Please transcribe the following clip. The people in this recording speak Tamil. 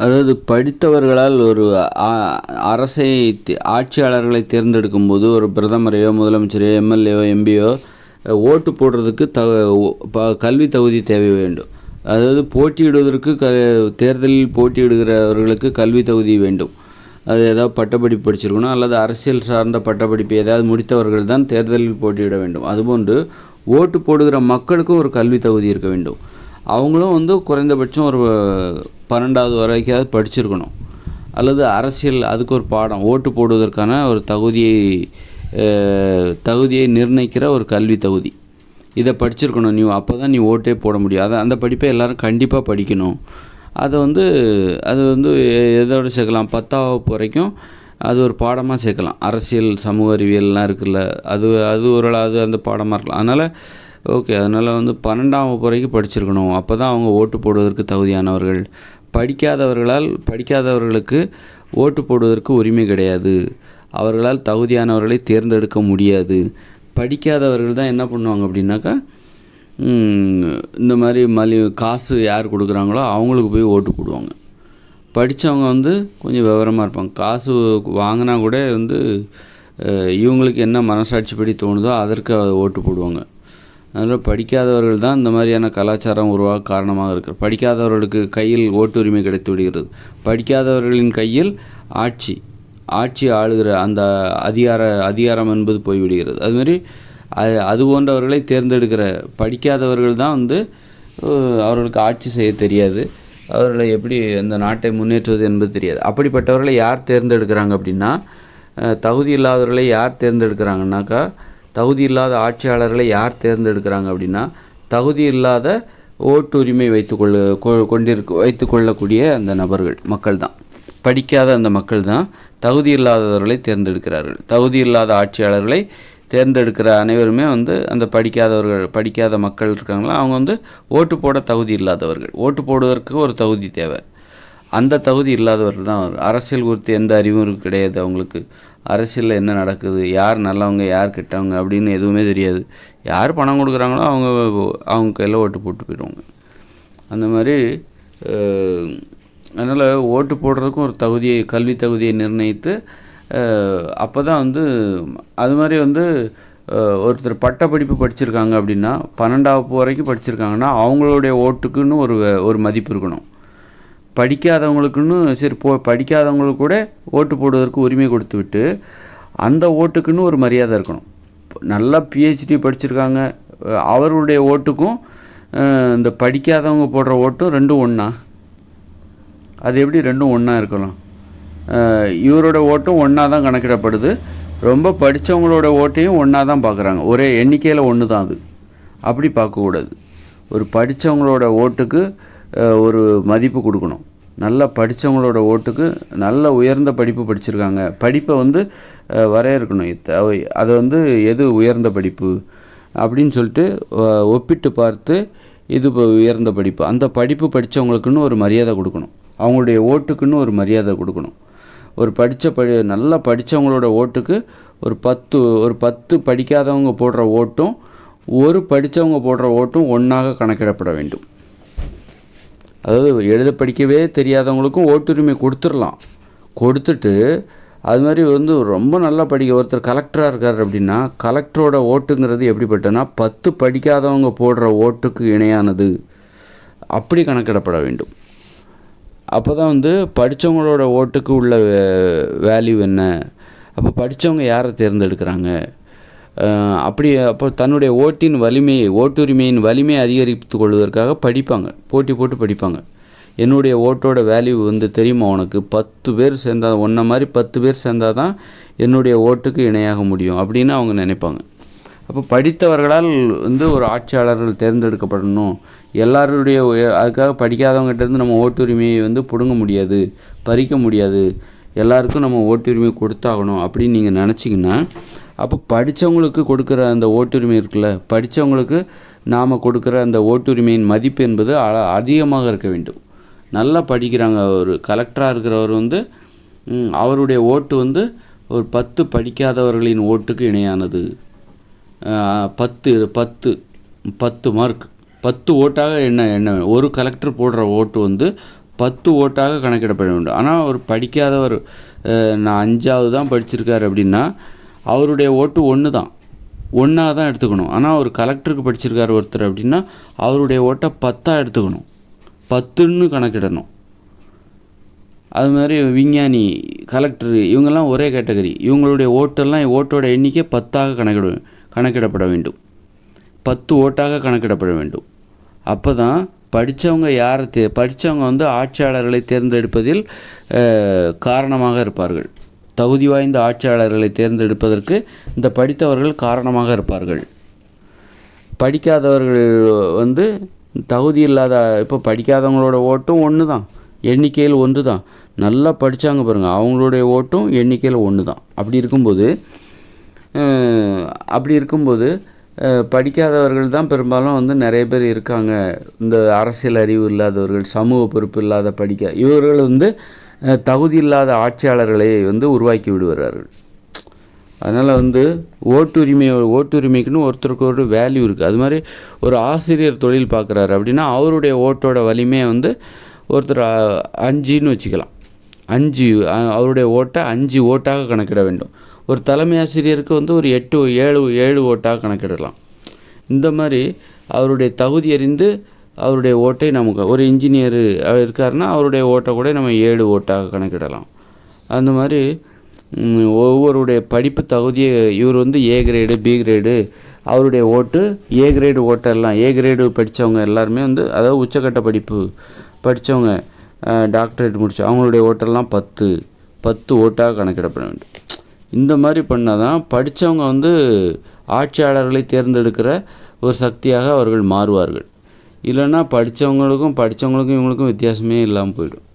அதாவது படித்தவர்களால் ஒரு அரசை ஆட்சியாளர்களை தேர்ந்தெடுக்கும் போது ஒரு பிரதமரையோ முதலமைச்சரையோ எம்எல்ஏவோ எம்பியோ ஓட்டு போடுறதுக்கு த ப- கல்வி தகுதி தேவை வேண்டும். அதாவது போட்டியிடுவதற்கு க தேர்தலில் போட்டியிடுகிறவர்களுக்கு கல்வி தகுதி வேண்டும். அது ஏதாவது பட்டப்படிப்பு படிச்சிருக்கணும் அல்லது அரசியல் சார்ந்த பட்டப்படிப்பு ஏதாவது முடித்தவர்கள் தான் தேர்தலில் போட்டியிட வேண்டும். அதுபோன்று ஓட்டு போடுகிற மக்களுக்கும் ஒரு கல்வி தகுதி இருக்க வேண்டும். அவங்களும் வந்து குறைந்தபட்சம் ஒரு பன்னெண்டாவது வரைக்காவது படிச்சிருக்கணும். அல்லது அரசியல் அதுக்கு ஒரு பாடம் ஓட்டு போடுவதற்கான ஒரு தகுதியை தகுதியை நிர்ணயிக்கிற ஒரு கல்வி தகுதி. இதை படிச்சிருக்கணும். நீ அப்போ தான் நீ ஓட்டே போட முடியும். அதை அந்த படிப்பை எல்லோரும் கண்டிப்பாக படிக்கணும். அதை வந்து அது வந்து எதோட சேர்க்கலாம்? பத்தாம் வகுப்பு வரைக்கும் அது ஒரு பாடமாக சேர்க்கலாம். அரசியல் சமூக அறிவியல்லாம் இருக்குல்ல. அது அது ஒரு அது அந்த பாடமாக இருக்கலாம். அதனால் ஓகே அதனால் வந்து பன்னெண்டாம் வகுப்பு வரைக்கும் படிச்சிருக்கணும். அப்போ தான் அவங்க ஓட்டு போடுவதற்கு தகுதியானவர்கள். படிக்காதவர்களால் படிக்காதவர்களுக்கு ஓட்டு போடுவதற்கு உரிமை கிடையாது. அவர்களால் தகுதியானவர்களை தேர்ந்தெடுக்க முடியாது. படிக்காதவர்கள் தான் என்ன பண்ணுவாங்க அப்படின்னாக்கா இந்த மாதிரி மலி காசு யார் கொடுக்குறாங்களோ அவங்களுக்கு போய் ஓட்டு போடுவாங்க. படித்தவங்க வந்து கொஞ்சம் விவரமாக இருப்பாங்க. காசு வாங்கினா கூட வந்து இவங்களுக்கு என்ன மனசாட்சிப்படி தோணுதோ அதற்கு ஓட்டு போடுவாங்க. அதனால் படிக்காதவர்கள் தான் இந்த மாதிரியான கலாச்சாரம் உருவாக காரணமாக இருக்கு படிக்காதவர்களுக்கு கையில் ஓட்டுரிமை கிடைத்து விடுகிறது. படிக்காதவர்களின் கையில் ஆட்சி ஆட்சி ஆளுகிற அந்த அதிகார அதிகாரம் என்பது போய்விடுகிறது. அதுமாரி அது அது போன்றவர்களை தேர்ந்தெடுக்கிற படிக்காதவர்கள் தான் வந்து அவர்களுக்கு ஆட்சி செய்ய தெரியாது. அவர்களை எப்படி அந்த நாட்டை முன்னேற்றுவது என்பது தெரியாது. அப்படிப்பட்டவர்களை யார் தேர்ந்தெடுக்கிறாங்க அப்படின்னா தகுதி இல்லாதவர்களை யார் தேர்ந்தெடுக்கிறாங்கன்னாக்கா தகுதி இல்லாத ஆட்சியாளர்களை யார் தேர்ந்தெடுக்கிறாங்க அப்படின்னா தகுதி இல்லாத ஓட்டுரிமை வைத்துக்கொள்ள கொ- கொண்டிருக்க வைத்துக்கொள்ளக்கூடிய அந்த நபர்கள் மக்கள் தான் படிக்காத அந்த மக்கள் தான் தகுதி இல்லாதவர்களை தேர்ந்தெடுக்கிறார்கள். தகுதி இல்லாத ஆட்சியாளர்களை தேர்ந்தெடுக்கிற அனைவருமே வந்து அந்த படிக்காதவர்கள் படிக்காத மக்கள் இருக்காங்களா அவங்க வந்து ஓட்டு போட தகுதி இல்லாதவர்கள். ஓட்டு போடுவதற்கு ஒரு தகுதி தேவை. அந்த தகுதி இல்லாதவர்கள் தான் அரசியல் குறித்து எந்த அறிவும் கிடையாது அவங்களுக்கு. அரசியலில் என்ன நடக்குது யார் நல்லவங்க யார் கெட்டவங்க அப்படின்னு எதுவுமே தெரியாது. யார் பணம் கொடுக்குறாங்களோ அவங்க அவங்க கையில் ஓட்டு போட்டு போயிடுவாங்க. அந்த மாதிரி அதனால் ஓட்டு போடுறதுக்கும் ஒரு தகுதியை கல்வி தகுதியை நிர்ணயித்து அப்போ தான் வந்து அது மாதிரி வந்து ஒருத்தர் பட்ட படிப்பு படிச்சிருக்காங்க அப்படின்னா பன்னெண்டாவது வரைக்கும் படிச்சிருக்காங்கன்னா அவங்களுடைய ஓட்டுக்குன்னு ஒரு ஒரு மதிப்பு இருக்கணும். படிக்காதவங்களுக்குன்னு சரி போ படிக்காதவங்களுக்கு கூட ஓட்டு போடுவதற்கு உரிமை கொடுத்து விட்டு அந்த ஓட்டுக்குன்னு ஒரு மரியாதை இருக்கணும். நல்லா பிஹெச்டி படிச்சிருக்காங்க. அவருடைய ஓட்டுக்கும் இந்த படிக்காதவங்க போடுற ஓட்டும் ரெண்டும் ஒன்றா அது எப்படி ரெண்டும் ஒன்றா இருக்கலாம் இவரோட ஓட்டும் ஒன்றா தான் கணக்கிடப்படுது. ரொம்ப படித்தவங்களோட ஓட்டையும் ஒன்றா தான் பார்க்குறாங்க ஒரே எண்ணிக்கையில் ஒன்று தான் அது. அப்படி பார்க்கக்கூடாது. ஒரு படித்தவங்களோட ஓட்டுக்கு ஒரு மதிப்பு கொடுக்கணும். நல்லா படித்தவங்களோட ஓட்டுக்கு நல்ல உயர்ந்த படிப்பு படிச்சிருக்காங்க. படிப்பை வந்து வரையறுக்கணும். இத்த- அதை வந்து எது உயர்ந்த படிப்பு அப்படின்னு சொல்லிட்டு ஒப்பிட்டு பார்த்து இது இப்போ உயர்ந்த படிப்பு. அந்த படிப்பு படித்தவங்களுக்குன்னு ஒரு மரியாதை கொடுக்கணும். அவங்களுடைய ஓட்டுக்குன்னு ஒரு மரியாதை கொடுக்கணும். ஒரு படித்த படி நல்லா படித்தவங்களோட ஓட்டுக்கு ஒரு பத்து ஒரு பத்து படிக்காதவங்க போடுற ஓட்டும் ஒரு படித்தவங்க போடுற ஓட்டும் ஒன்றாக கணக்கிடப்பட வேண்டும். அதாவது எழுத படிக்கவே தெரியாதவங்களுக்கும் ஓட்டுரிமை கொடுத்துடலாம். கொடுத்துட்டு அது மாதிரி வந்து ரொம்ப நல்லா படிக்க ஒருத்தர் கலெக்டராக இருக்கார் அப்படின்னா கலெக்டரோட ஓட்டுங்கிறது எப்படிப்பட்டனா பத்து படிக்காதவங்க போடுற ஓட்டுக்கு இணையானது. அப்படி கணக்கிடப்பட வேண்டும். அப்போ தான் வந்து படித்தவங்களோட ஓட்டுக்கு உள்ள வேல்யூ என்ன? அப்போ படித்தவங்க யாரை தேர்ந்தெடுக்கிறாங்க? அப்படி அப்போ தன்னுடைய ஓட்டின் வலிமையை ஓட்டுரிமையின் வலிமையை அதிகரித்து கொள்வதற்காக படிப்பாங்க. போட்டி போட்டு படிப்பாங்க. என்னுடைய ஓட்டோட வேல்யூ வந்து தெரியுமா உனக்கு? பத்து பேர் சேர்ந்தா ஒன்றை மாதிரி பத்து பேர் சேர்ந்தால் தான் என்னுடைய ஓட்டுக்கு இணையாக முடியும் அப்படின்னு அவங்க நினைப்பாங்க. அப்போ படித்தவர்களால் வந்து ஒரு ஆட்சியாளர்கள் தேர்ந்தெடுக்கப்படணும். எல்லாருடைய அதுக்காக படிக்காதவங்ககிட்டருந்து நம்ம ஓட்டுரிமையை வந்து பிடுங்க முடியாது பறிக்க முடியாது. எல்லாருக்கும் நம்ம ஓட்டுரிமை கொடுத்தாகணும் அப்படின்னு நீங்கள் நினச்சிங்கன்னா அப்போ படித்தவங்களுக்கு கொடுக்குற அந்த ஓட்டுரிமை இருக்குல்ல படித்தவங்களுக்கு நாம் கொடுக்குற அந்த ஓட்டுரிமையின் மதிப்பு என்பது அ- அதிகமாக இருக்க வேண்டும். நல்லா படிக்கிறாங்க ஒரு கலெக்டராக இருக்கிறவர் வந்து அவருடைய ஓட்டு வந்து ஒரு பத்து படிக்காதவர்களின் ஓட்டுக்கு இணையானது. பத்து பத்து பத்து மார்க். பத்து ஓட்டாக என்ன என்ன ஒரு கலெக்டர் போடுற ஓட்டு வந்து பத்து ஓட்டாக கணக்கிடப்பட வேண்டும். ஆனால் ஒரு படிக்காதவர் நான் அஞ்சாவது தான் படிச்சிருக்காரு அப்படின்னா அவருடைய ஓட்டு ஒன்று தான் ஒன்றாக தான் எடுத்துக்கணும். ஆனால் அவர் கலெக்டருக்கு படிச்சிருக்காரு ஒருத்தர் அப்படின்னா அவருடைய ஓட்டை பத்தாக எடுத்துக்கணும். பத்துன்னு கணக்கிடணும். அது மாதிரி விஞ்ஞானி கலெக்டர் இவங்கெல்லாம் ஒரே கேட்டகரி. இவங்களுடைய ஓட்டெல்லாம் ஓட்டோட எண்ணிக்கை பத்தாக கணக்கிட கணக்கிடப்பட வேண்டும். பத்து ஓட்டாக கணக்கிடப்பட வேண்டும். அப்போ தான் படித்தவங்க யாரை தே படித்தவங்க வந்து ஆட்சியாளர்களை தேர்ந்தெடுப்பதில் காரணமாக இருப்பார்கள். தகுதி வாய்ந்த ஆட்சியாளர்களை தேர்ந்தெடுப்பதற்கு இந்த படித்தவர்கள் காரணமாக இருப்பார்கள். படிக்காதவர்கள் வந்து தகுதி இல்லாத இப்போ படிக்காதவங்களோட ஓட்டும் ஒன்று தான் எண்ணிக்கையில் ஒன்று தான் நல்லா படித்தாங்க பாருங்கள் அவங்களுடைய ஓட்டும் எண்ணிக்கையில் ஒன்று தான் அப்படி இருக்கும்போது அப்படி இருக்கும்போது படிக்காதவர்கள் தான் பெரும்பாலும் வந்து நிறைய பேர் இருக்காங்க. இந்த அரசியல் அறிவு இல்லாதவர்கள் சமூக பொறுப்பு இல்லாத படிக்க இவர்கள் வந்து தகுதி இல்லாத ஆட்சியாளர்களை வந்து உருவாக்கி விடுவார்கள் அதனால் வந்து ஓட்டுரிமை ஓட்டுரிமைக்குன்னு ஒருத்தருக்கு ஒரு வேல்யூ இருக்குது அது மாதிரி ஒரு ஆசிரியர் தொழில் பார்க்குறாரு அப்படின்னா அவருடைய ஓட்டோட வலிமையை வந்து ஒருத்தர் அஞ்சுன்னு வச்சுக்கலாம். அஞ்சு அவருடைய ஓட்டை அஞ்சு ஓட்டாக கணக்கிட வேண்டும். ஒரு தலைமை ஆசிரியருக்கு வந்து ஒரு எட்டு ஏழு ஏழு ஓட்டாக கணக்கிடலாம். இந்த மாதிரி அவருடைய தகுதி அறிந்து அவருடைய ஓட்டை நமக்கு ஒரு இன்ஜினியர் இருக்காருன்னா அவருடைய ஓட்டை கூட நம்ம ஏழு ஓட்டாக கணக்கிடலாம். அந்த மாதிரி ஒவ்வொருடைய படிப்பு தகுதியை இவர் வந்து ஏ கிரேடு பி கிரேடு அவருடைய ஓட்டு ஏ கிரேடு ஓட்டெல்லாம் ஏ கிரேடு படித்தவங்க எல்லாருமே வந்து அதாவது உச்சக்கட்ட படிப்பு படித்தவங்க டாக்டரேட் முடிச்சு அவங்களுடைய ஓட்டெல்லாம் பத்து பத்து ஓட்டாக கணக்கிடப்பட வேண்டும். இந்த மாதிரி பண்ணால் தான் படித்தவங்க வந்து ஆட்சியாளர்களை தேர்ந்தெடுக்கிற ஒரு சக்தியாக அவர்கள் மாறுவார்கள். இல்லைன்னா படித்தவங்களுக்கும் படித்தவங்களுக்கும் இவங்களுக்கும் வித்தியாசமே இல்லாமல் போயிடும்.